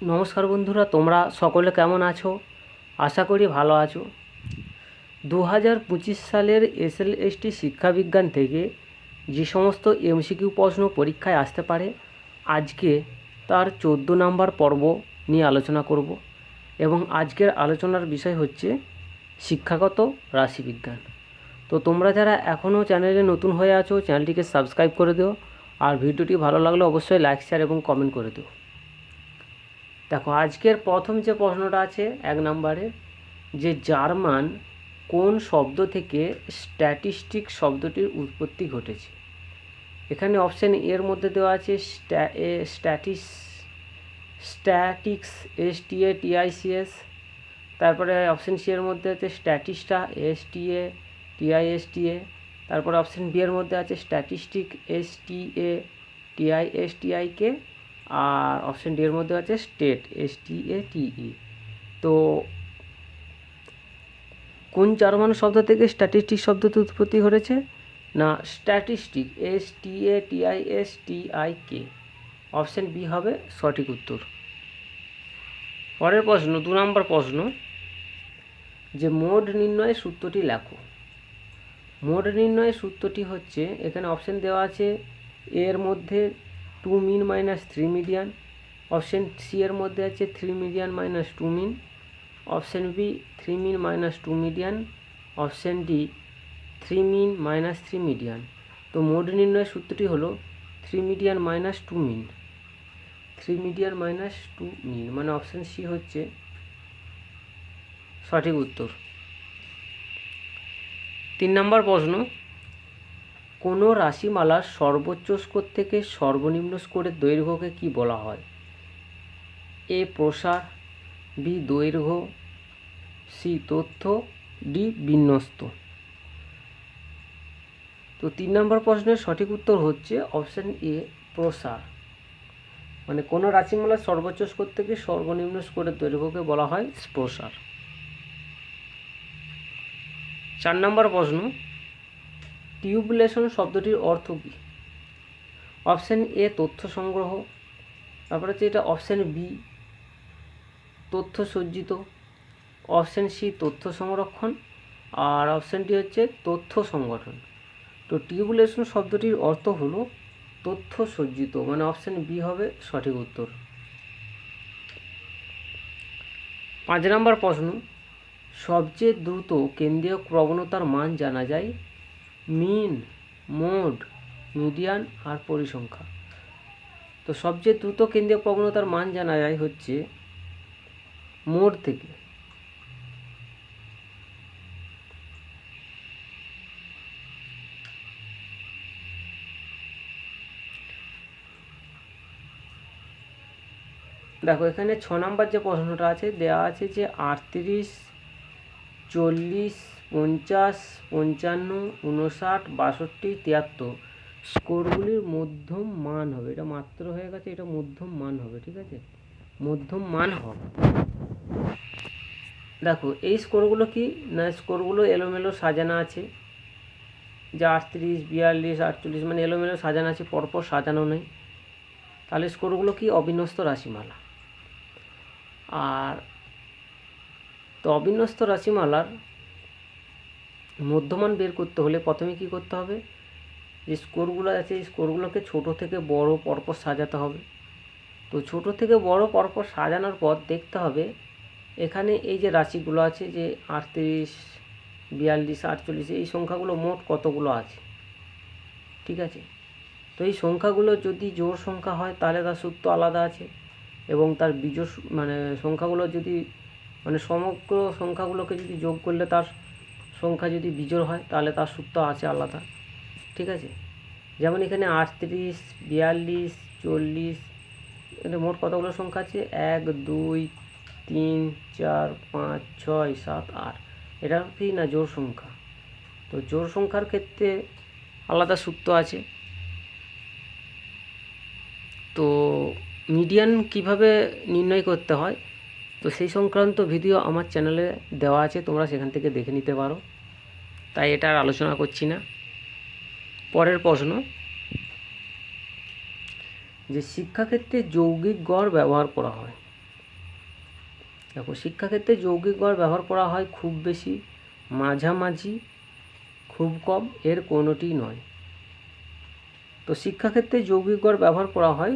নমস্কার বন্ধুরা, তোমরা সকলে কেমন আছো? আশা করি ভালো আছো। দু হাজার পঁচিশ সালের এসএল এসটি শিক্ষাবিজ্ঞান থেকে যে সমস্ত এমসিকিউ প্রশ্ন পরীক্ষায় আসতে পারে, আজকে তার চোদ্দ নাম্বার পর্ব নিয়ে আলোচনা করব এবং আজকের আলোচনার বিষয় হচ্ছে শিক্ষাগত রাশিবিজ্ঞান। তো তোমরা যারা এখনও চ্যানেলে নতুন হয়ে আছো, চ্যানেলটিকে সাবস্ক্রাইব করে দিও আর ভিডিওটি ভালো লাগলে অবশ্যই লাইক, শেয়ার এবং কমেন্ট করে দিও। দেখো, আজকের প্রথম যে প্রশ্নটা আছে এক নম্বরে, যে জার্মান কোন শব্দ থেকে স্ট্যাটিস্টিক শব্দটির উৎপত্তি ঘটেছে? এখানে অপশান এর মধ্যে দেওয়া আছে স্ট্যাটিস, স্ট্যাটিক্স, এস, টি, এ টিআইসিএস তারপরে অপশান সি এর মধ্যে আছে statista, S, T, A TIS T, A. তারপরে অপশান বি এর মধ্যে আছে statistic, S, T, A TIS TIK R option D এর মধ্যে আছে স্টেট এস টি এ ই তো কোন জার্মান শব্দ থেকে স্ট্যাটিস্টিক শব্দটি উৎপত্তি ঘটেছে? না statistic S T A TI S T I K option B হবে সঠিক উত্তর। পরের প্রশ্ন, দু নম্বর প্রশ্ন, যে মোড নির্ণয়ের সূত্রটি লেখো। মোড নির্ণয়ের সূত্রটি হচ্ছে, এখানে অপশান দেওয়া আছে, এর মধ্যে two mean minus three median option C এর মধ্যে আছে three median minus two mean option B three mean minus two median option D three mean minus three median তো মোড নির্ণয়ের সূত্রটি হলো three median minus two mean three median minus two mean মানে option C হচ্ছে সঠিক উত্তর। তিন নম্বর প্রশ্ন কোনো রাশিমালার সর্বোচ্চ স্কোর থেকে সর্বনিম্ন স্কোরের দৈর্ঘ্যকে কি বলা হয়? এ প্রসার, বি দৈর্ঘ্য, সি তথ্য, ডি বিন্যস্ত। তো তিন নম্বর প্রশ্নের সঠিক উত্তর হচ্ছে অপশান এ, প্রসার। মানে কোনো রাশিমালার সর্বোচ্চ স্কোর থেকে সর্বনিম্ন স্কোরের দৈর্ঘ্যকে বলা হয় প্রসার। চার নম্বর প্রশ্ন টিউবুলেশন শব্দটির অর্থ কী? অপশান এ, তথ্য সংগ্রহ। তারপরে হচ্ছে এটা অপশান বি, তথ্য সজ্জিত। অপশান সি, তথ্য সংরক্ষণ। আর অপশানটি হচ্ছে তথ্য সংগঠন। তো টিউবুলেশন শব্দটির অর্থ হলো তথ্য সজ্জিত মানে অপশান বি হবে সঠিক উত্তর। পাঁচ নম্বর প্রশ্ন, সবচেয়ে দ্রুত কেন্দ্রীয় প্রবণতার মান জানা যায় মিন, মোড মিডিয়ান আর পরিসংখ্যা। তো সবচেয়ে দ্রুত কেন্দ্রীয় প্রবণতার মান জানা যায় হচ্ছে মোড থেকে। দেখো, এখানে ছ নম্বর যে প্রশ্নটা আছে দেওয়া আছে যে আটত্রিশ চল্লিশ, পঞ্চাশ, পঞ্চান্ন উনষাট বাষট্টি, তিয়াত্তর। স্কোরগুলির মধ্যম মান হবে। এটা মাত্র হয়ে গেছে, এটা মধ্যম মান হবে, ঠিক আছে? মধ্যম মান হবে। দেখো, এই স্কোরগুলো কি? না, স্কোরগুলো এলোমেলো সাজানো আছে। যে আটত্রিশ, বিয়াল্লিশ, আটচল্লিশ মানে এলোমেলো সাজানো আছে, পরপর সাজানো নেই। তাহলে স্কোরগুলো কি? অবিন্যস্ত রাশিমালা। আর তো অবিন্যস্ত রাশিমালার মধ্যমান বের করতে হলে প্রথমে কি করতে হবে? যে স্কোরগুলো আছে, এই স্কোরগুলোকে ছোট থেকে বড় পরপর সাজাতে হবে। তো ছোট থেকে বড় পরপর সাজানোর পর দেখতে হবে, এখানে এই যে রাশিগুলো আছে, যে আটত্রিশ, বিয়াল্লিশ, আটচল্লিশ, এই সংখ্যাগুলো মোট কতগুলো আছে? ঠিক আছে? তো এই সংখ্যাগুলো যদি জোর সংখ্যা হয়, তাহলে তার সূত্র আলাদা আছে এবং তার বিজোড় মানে সংখ্যাগুলো যদি মানে সমগ্র সংখ্যাগুলোকে যদি যোগ করলে তার সংখ্যা যদি বিজোড় হয়, তাহলে তার সূত্র আছে আলাদা। ঠিক আছে? যেমন এখানে আটত্রিশ, বিয়াল্লিশ, চল্লিশ, এখানে মোট কতগুলো সংখ্যা আছে? এক, দুই, তিন, চার, পাঁচ, ছয়, সাত, আট। এটা কি না জোর সংখ্যা? তো জোর সংখ্যার ক্ষেত্রে আলাদা সূত্র আছে। তো মিডিয়ান কীভাবে নির্ণয় করতে হয়? তো সেই সংক্রান্ত ভিডিও আমার চ্যানেলে দেওয়া আছে, তোমরা সেখান থেকে দেখে নিতে পারো। তাই এটা আর আলোচনা করছি না। পরের প্রশ্ন, যে শিক্ষাক্ষেত্রে যৌগিক গড় ব্যবহার করা হয়। দেখো, শিক্ষাক্ষেত্রে যৌগিক গড় ব্যবহার করা হয় খুব বেশি, মাঝামাঝি, খুব কম, এর কোনোটি নয়। তো শিক্ষাক্ষেত্রে যৌগিক গড় ব্যবহার করা হয়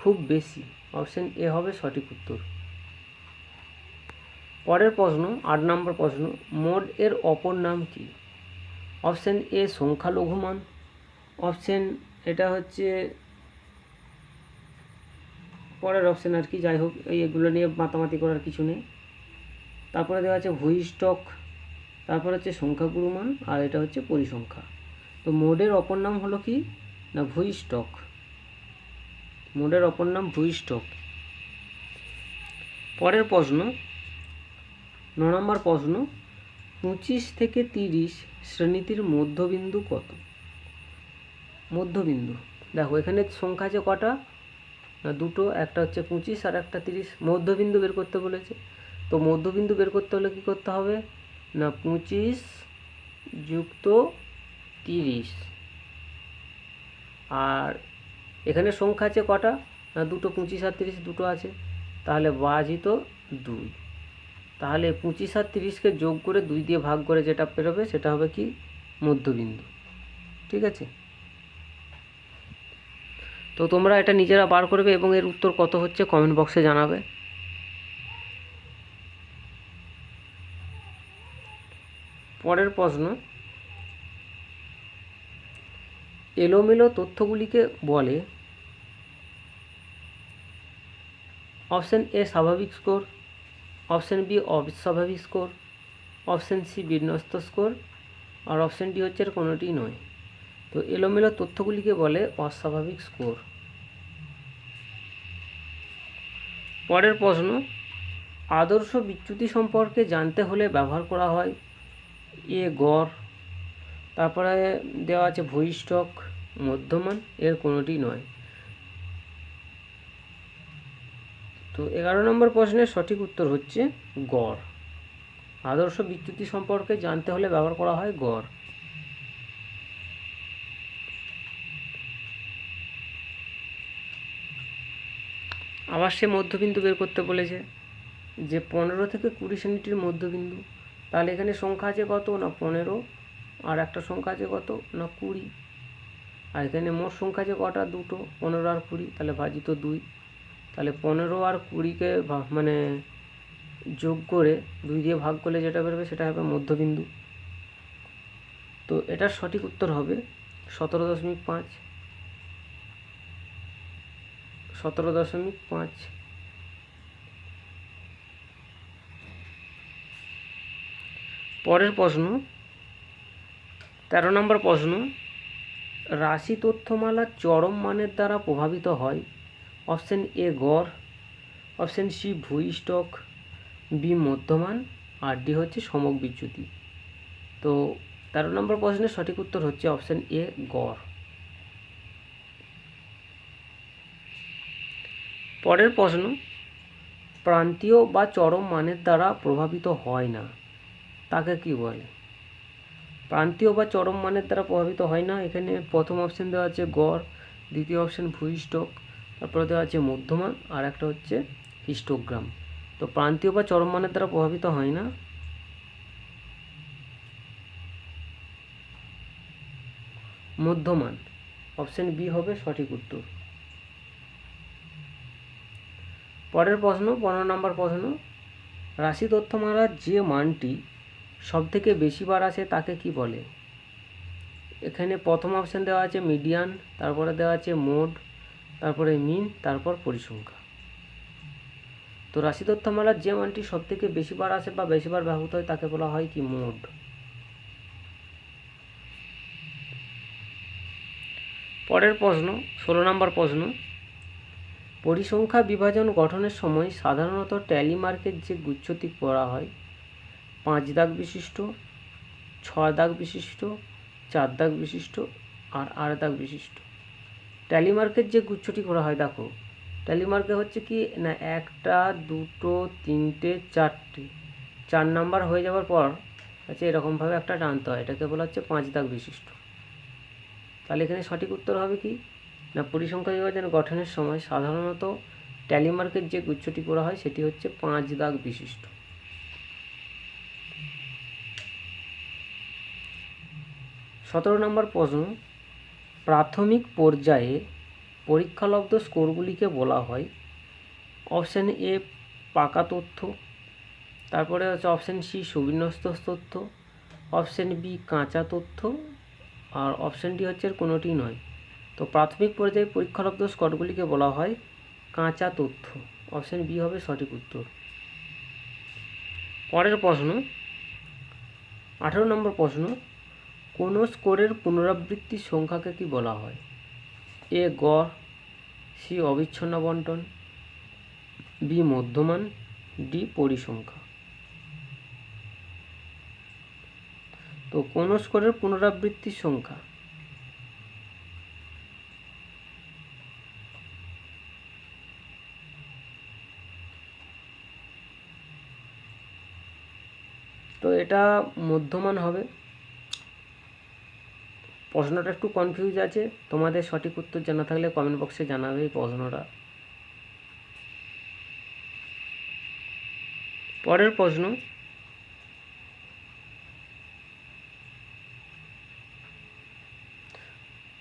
খুব বেশি। অপশন এ হবে সঠিক উত্তর। পরের প্রশ্ন, আট নম্বর প্রশ্ন, মোড এর অপর নাম কি? অপশান এ সংখ্যালঘু মান অপশন এটা হচ্ছে পরের অপশান আর কি, যাই হোক, এই এগুলো নিয়ে মাতামাতি করার কিছু নেই। তারপরে দেওয়া আছে ভূইষ্ঠক তারপর হচ্ছে সংখ্যাগুরু মান আর এটা হচ্ছে পরিসংখ্যা। তো মোডের অপর নাম হলো কি? না ভূইষ্ঠক মোডের অপর নাম ভূইষ্ঠক পরের প্রশ্ন ন নম্বর প্রশ্ন, পঁচিশ থেকে তিরিশ শ্রেণীটির মধ্যবিন্দু কত? মধ্যবিন্দু। দেখো, এখানে সংখ্যা আছে কটা? না, দুটো, একটা হচ্ছে পঁচিশ আর একটা তিরিশ। মধ্যবিন্দু বের করতে বলেছে। তো মধ্যবিন্দু বের করতে হলে কী করতে হবে? না, পঁচিশ যুক্ত তিরিশ। আর এখানে সংখ্যা আছে কটা? না, দুটো পঁচিশ আর তিরিশ, দুটো আছে। তাহলে বাজিত দুই। তাহলে পঁচিশ আর তিরিশকে যোগ করে দুই দিয়ে ভাগ করে যেটা বেরোবে সেটা হবে কি? মধ্যবিন্দু। ঠিক আছে? তো তোমরা এটা নিজেরা বার করবে এবং এর উত্তর কত হচ্ছে কমেন্ট বক্সে জানাবে। পরের প্রশ্ন। এলোমেলো তথ্যগুলিকে বলে অপশন এ স্বাভাবিক স্কোর অপশন বি, অস্বাভাবিক স্কোর। অপশন সি, বিন্যস্ত স্কোর। আর অপশান ডি হচ্ছে এর কোনোটি নয়। তো এলোমেলো তথ্যগুলিকে বলে অস্বাভাবিক স্কোর। পরের প্রশ্ন, আদর্শ বিচ্যুতি সম্পর্কে জানতে হলে ব্যবহার করা হয় এ, গড়। তারপরে দেওয়া আছে ভূইষ্ঠক, মধ্যমান, এর কোনোটি নয়। তো এগারো নম্বর প্রশ্নের সঠিক উত্তর হচ্ছে গড়। আদর্শ বিচ্যুতি সম্পর্কে জানতে হলে ব্যবহার করা হয় গড়। আবার সে মধ্যবিন্দু বের করতে বলেছে যে পনেরো থেকে কুড়ি সেন্টির মধ্যবিন্দু, তাহলে এখানে সংখ্যা আছে কত? না পনেরো? আর একটা সংখ্যা আছে কত? না কুড়ি? আর এখানে মোট সংখ্যা আছে কটা? দুটো। পনেরো আর কুড়ি, তাহলে ভাজিত দুই। তাহলে পনেরো আর কুড়িকে মানে যোগ করে দুই দিয়ে ভাগ করলে যেটা বেরোবে সেটা হবে মধ্যবিন্দু। তো এটার সঠিক উত্তর হবে সতেরো দশমিক পাঁচ। সতেরো দশমিক পাঁচ। পরের প্রশ্ন, তেরো নম্বর প্রশ্ন, রাশি তথ্যমালা চরম মানের দ্বারা প্রভাবিত হয় অপশন এ গড়, অপশন সি ভূইষ্ঠক বি মধ্যমান, আর ডি হচ্ছে সমক বিচ্যুতি। তো তেরো নম্বর প্রশ্নের সঠিক উত্তর হচ্ছে অপশান এ গড়। পরের প্রশ্ন, প্রান্তীয় বা চরম মানের দ্বারা প্রভাবিত হয় না, তাকে কি বলে? প্রান্তীয় বা চরম মানের দ্বারা প্রভাবিত হয় না, এখানে প্রথম অপশন দেওয়া আছে গড়, দ্বিতীয় অপশন ভূইষ্ঠক তারপরে দেওয়া আছে মধ্যমান, আর একটা হচ্ছে হিস্টোগ্রাম তো প্রান্তীয় বা চরম মানের দ্বারা প্রভাবিত হয় না। মধ্যমান অপশন বি হবে সঠিক উত্তর। পরের প্রশ্ন, পনেরো নম্বর প্রশ্ন, রাশি তথ্য মারার যে মানটি সবথেকে বেশি বার আসে তাকে কি বলে? এখানে প্রথম অপশন দেওয়া আছে মিডিয়ান তারপরে দেওয়া আছে মোড তারপরে মিন, তারপর পরিসংখ্যা। তো রাশি তথ্যমালার যে মানটি সবথেকে বেশিবার আসে বা বেশিবার ব্যবহৃত হয় তাকে বলা হয় কি মোড। পরের প্রশ্ন, ষোলো নম্বর প্রশ্ন, পরিসংখ্যা বিভাজন গঠনের সময় সাধারণত ট্যালি মার্কের যে গুচ্ছটি করা হয়, পাঁচ দাগ বিশিষ্ট, ছয় দাগ বিশিষ্ট, চার দাগ বিশিষ্ট, আর আট দাগ বিশিষ্ট। ট্যালি মার্কের যে গুচ্ছটি করা হয়, দেখো। ট্যালি মার্কে হচ্ছে কি, না, একটা, দুটো, তিনটে, চারটে। চার নাম্বার হয়ে যাওয়ার পর হচ্ছে এরকমভাবে একটা টানতে হয়। এটাকে বলা হচ্ছে পাঁচ দাগ বিশিষ্ট। তাহলে এখানে সঠিক উত্তর হবে কি? না, পরিসংখ্যা বিভাজন গঠনের সময় সাধারণত ট্যালিমার্কের যে গুচ্ছটি করা হয়, সেটি হচ্ছে পাঁচ দাগ বিশিষ্ট। সতেরো নম্বর প্রশ্ন প্রাথমিক পর্যায়ে পরীক্ষালব্ধ স্কোরগুলিকে বলা হয়। অপশান এ পাকা তথ্য, তারপরে হচ্ছে অপশান সি সুবিন্যস্ত তথ্য, অপশান বি কাঁচা তথ্য, আর অপশান ডি হচ্ছে কোনোটি নয়। তো প্রাথমিক পর্যায়ে পরীক্ষালব্ধ স্কোরগুলিকে বলা হয় কাঁচা তথ্য। অপশান বি হবে সঠিক উত্তর। পরের প্রশ্ন, আঠেরো নম্বর প্রশ্ন কোনো স্কোরের পুনরাবৃত্তির সংখ্যাকে কি বলা হয়? এ গড়, সি অবিচ্ছন্ন বন্টন বি মধ্যমান, ডি পরিসংখ্যা। তো কোনো স্কোরের পুনরাবৃত্তির সংখ্যা? তো এটা মধ্যমান হবে। প্রশ্নটা একটু কনফিউজ আছে। তোমাদের সঠিক উত্তর জানা থাকলে কমেন্ট বক্সে জানাবে এই প্রশ্নটা। পরের প্রশ্ন।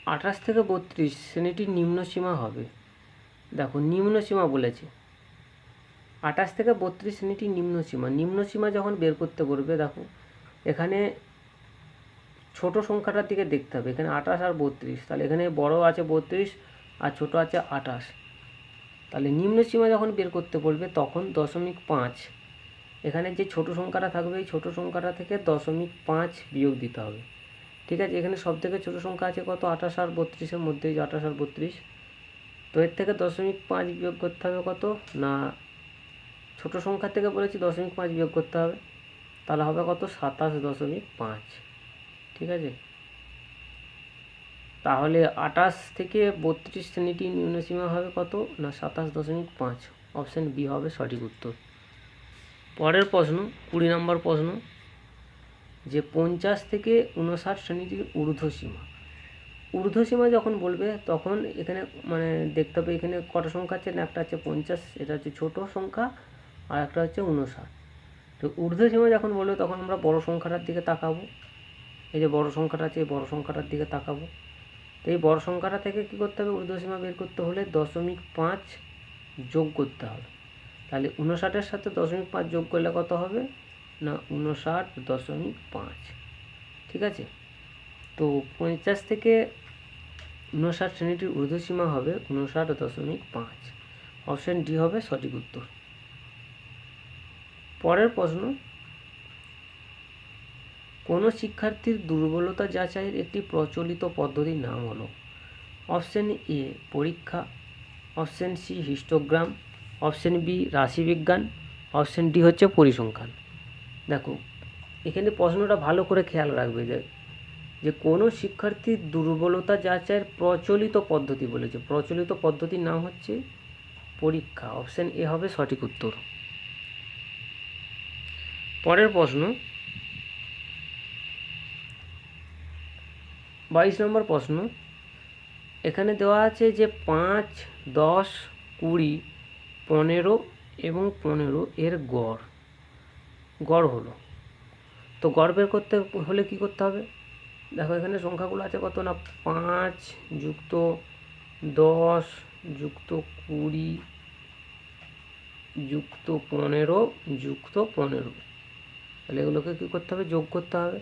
আঠাশ থেকে বত্রিশ শ্রেণীটির নিম্ন সীমা হবে। দেখো, নিম্ন সীমা বলেছে। আঠাশ থেকে বত্রিশ শ্রেণীটির নিম্ন সীমা। নিম্ন সীমা যখন বের করতে বলবে, দেখো, এখানে ছোট সংখ্যাটার দিকে দেখতে হবে। এখানে আঠাশ আর বত্রিশ। তাহলে এখানে বড় আছে বত্রিশ আর ছোট আছে আঠাশ। তাহলে নিম্ন সীমা যখন বের করতে বলবে, তখন দশমিক পাঁচ। এখানে যে ছোট সংখ্যাটা থাকবে, এই ছোটো সংখ্যাটা থেকে দশমিক পাঁচ বিয়োগ দিতে হবে। ঠিক আছে? এখানে সব থেকে ছোটো সংখ্যা আছে কত? আঠাশ আর বত্রিশের মধ্যে আঠাশ আর বত্রিশ। তো এর থেকে দশমিক পাঁচ বিয়োগ করতে হবে কত? না, ছোট সংখ্যা থেকে বলেছি দশমিক পাঁচ বিয়োগ করতে হবে। তাহলে হবে কত? সাতাশ দশমিক পাঁচ। ঠিক আছে? তাহলে আঠাশ থেকে বত্রিশ শ্রেণীটি নিম্নসীমা হবে কত? না, সাতাশ দশমিক পাঁচ। অপশান বি হবে সঠিক উত্তর। পরের প্রশ্ন, কুড়ি নম্বর প্রশ্ন, যে পঞ্চাশ থেকে উনষাট শ্রেণীটির ঊর্ধ্বসীমা। ঊর্ধ্বসীমা যখন বলবে, তখন এখানে মানে দেখতে হবে, এখানে কটা সংখ্যা আছে? না, একটা হচ্ছে পঞ্চাশ, এটা হচ্ছে ছোটো সংখ্যা, আর একটা হচ্ছে উনষাট তো ঊর্ধ্বসীমা যখন বলবে, তখন আমরা বড় সংখ্যাটার দিকে তাকাবো। এই যে বড় সংখ্যাটা আছে, এই বড় সংখ্যাটার দিকে তাকাবো। তো এই বড় সংখ্যাটা থেকে কী করতে হবে? ঊর্ধ্বসীমা বের করতে হলে দশমিক পাঁচ যোগ করতে হবে। তাহলে উনষাটের সাথে দশমিক পাঁচ যোগ করলে কত হবে? না উনষাট দশমিক পাঁচ। ঠিক আছে? তো পঞ্চাশ থেকে উনষাট শ্রেণীটির ঊর্ধ্বসীমা হবে উনষাট দশমিক পাঁচ। অপশান ডি হবে সঠিক উত্তর। পরের প্রশ্ন কোনো শিক্ষার্থীর দুর্বলতা যাচাইয়ের একটি প্রচলিত পদ্ধতির নাম হলো অপশন এ পরীক্ষা, option C histogram, option B রাশিবিজ্ঞান, অপশন ডি হচ্ছে পরিসংখ্যান। দেখো, এখানে প্রশ্নটা ভালো করে খেয়াল রাখবে যে যে কোনো শিক্ষার্থীর দুর্বলতা যাচাইয়ের প্রচলিত পদ্ধতি বলেছে। প্রচলিত পদ্ধতির নাম হচ্ছে পরীক্ষা। অপশন এ হবে সঠিক উত্তর। পরের প্রশ্ন বাইশ নম্বর প্রশ্ন। এখানে দেওয়া আছে যে পাঁচ, দশ, কুড়ি, পনেরো এবং পনেরো এর গড়। গড় হলো। তো গড় বের করতে হলে কি করতে হবে? দেখো এখানে সংখ্যাগুলো আছে কত না? পাঁচ যুক্ত দশ যুক্ত কুড়ি যুক্ত পনেরো যুক্ত পনেরো। তাহলে এগুলোকে কী করতে হবে? যোগ করতে হবে।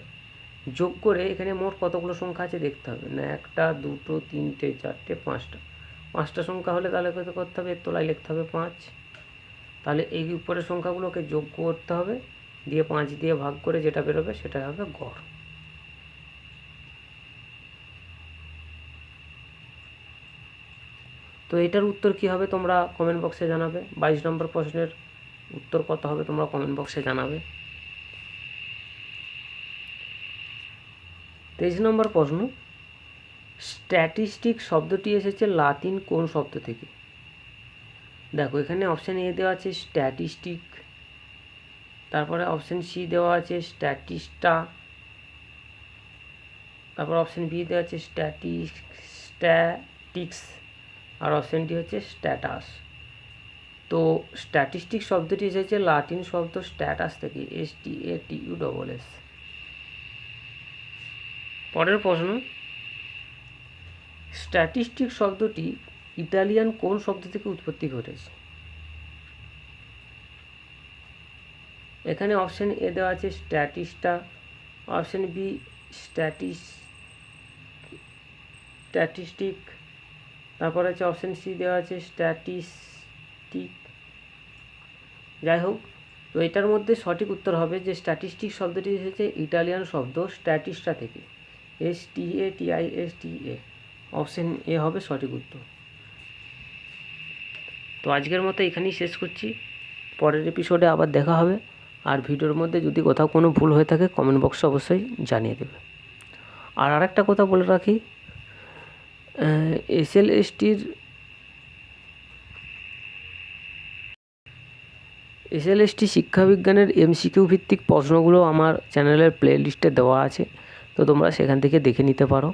যোগ করে এখানে মোট কতগুলো সংখ্যা আছে দেখতে হবে। না, একটা, দুটো, তিনটে, চারটে, পাঁচটা। পাঁচটা সংখ্যা হলে তাহলে করতে হবে? এর তলায় লিখতে হবে পাঁচ। তাহলে এই উপরের সংখ্যাগুলোকে যোগ করতে হবে। দিয়ে পাঁচ দিয়ে ভাগ করে যেটা বেরোবে সেটা হবে গড়। তো এটার উত্তর কি হবে তোমরা কমেন্ট বক্সে জানাবে। বাইশ নম্বর প্রশ্নের উত্তর কত হবে তোমরা কমেন্ট বক্সে জানাবে। তেইশ নম্বর প্রশ্ন স্ট্যাটিস্টিক শব্দটি এসেছে লাতিন কোন শব্দ থেকে? দেখো, এখানে অপশান এ দেওয়া আছে স্ট্যাটিস্টিক তারপরে অপশান সি দেওয়া আছে স্ট্যাটিস্টা তারপর অপশান বি দেওয়া আছে স্ট্যাটিস স্ট্যাটিক্স আর অপশানটি হচ্ছে স্ট্যাটাস তো স্ট্যাটিস্টিক শব্দটি এসেছে লাতিন শব্দ স্ট্যাটাস থেকে S T A T U double S পরের প্রশ্ন স্ট্যাটিস্টিক শব্দটি ইটালিয়ান কোন শব্দ থেকে উৎপত্তি ঘটেছে? এখানে অপশান এ দেওয়া আছে statista option B statis statistic তারপর আছে অপশন সি দেওয়া আছে স্ট্যাটিস্টিক যাই হোক, তো এটার মধ্যে সঠিক উত্তর হবে যে স্ট্যাটিস্টিক শব্দটি এসেছে ইটালিয়ান শব্দ স্ট্যাটিস্টা থেকে। S T A T I S T A option A হবে সঠিক উত্তর। তো আজকের মতো এখানেই শেষ করছি। পরের এপিসোডে আবার দেখা হবে। আর ভিডিওর মধ্যে যদি কোথাও কোনো ভুল হয়ে থাকে কমেন্ট বক্সে অবশ্যই জানিয়ে দেবে। আর আরেকটা কথা বলে রাখি এস এল এস টির এস এল এস টি শিক্ষাবিজ্ঞানের এমসিকিউ ভিত্তিক প্রশ্নগুলো আমার চ্যানেলের প্লে লিস্টে দেওয়া আছে। তো তোমরা সেখান থেকে দেখে নিতে পারো।